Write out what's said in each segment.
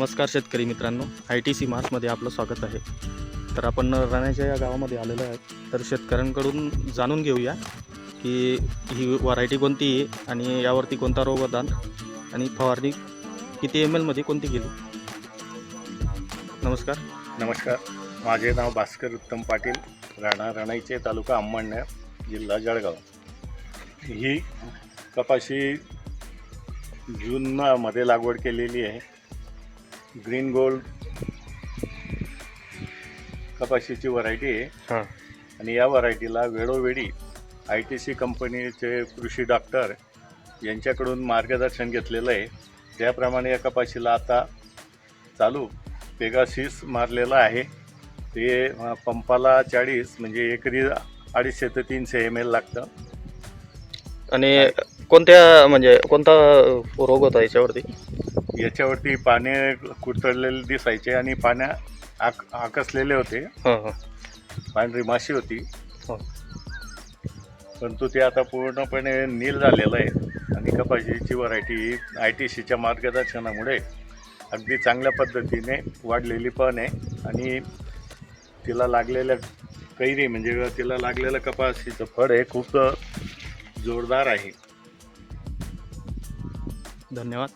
नमस्कार शेतकरी मित्रांनो आय टी सी मार्समध्ये आपलं स्वागत आहे. तर आपण राण्याच्या या गावामध्ये आलेलो आहे तर शेतकऱ्यांकडून जाणून घेऊया की ही व्हरायटी कोणती आहे आणि यावरती कोणता रोगदान आणि फवारणी किती एम एलमध्ये कोणती गेली नमस्कार. नमस्कार. माझे नाव भास्कर उत्तम पाटील राणा राणाईचे तालुका अंमळनेर जिल्हा जळगाव. ही कपाशी जूनमध्ये लागवड केलेली आहे. ग्रीन गोल्ड कपाशीची व्हरायटी आहे. हां. आणि या व्हरायटीला वेळोवेळी आय टी सी कंपनीचे कृषी डॉक्टर यांच्याकडून मार्गदर्शन घेतलेलं आहे. त्याप्रमाणे या कपाशीला आता चालू पेगासिस मारलेलं आहे. ते पंपाला चाळीस म्हणजे एकरी अडीचशे ते तीनशे एम एल लागतं. आणि कोणत्या म्हणजे कोणता रोग होता याच्यावरती? याच्यावरती पाने कुरतडलेले दिसायचे आणि पाण्या आक आकसलेले होते. हां हां. पांढरी माशी होती. हो. परंतु ते आता पूर्णपणे नील झालेलं आहे. आणि कपाशीची व्हरायटी आय टी सीच्या मार्गदर्शनामुळे अगदी चांगल्या पद्धतीने वाढलेली पण आहे. आणि तिला लागलेल्या कैरी म्हणजे तिला लागलेलं कपाशीचं फळ हे खूप जोरदार आहे. धन्यवाद.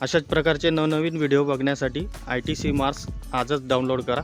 अशाच प्रकारचे नवनवीन व्हिडिओ बघण्यासाठी आय टी सी मार्क्स आजच डाउनलोड करा.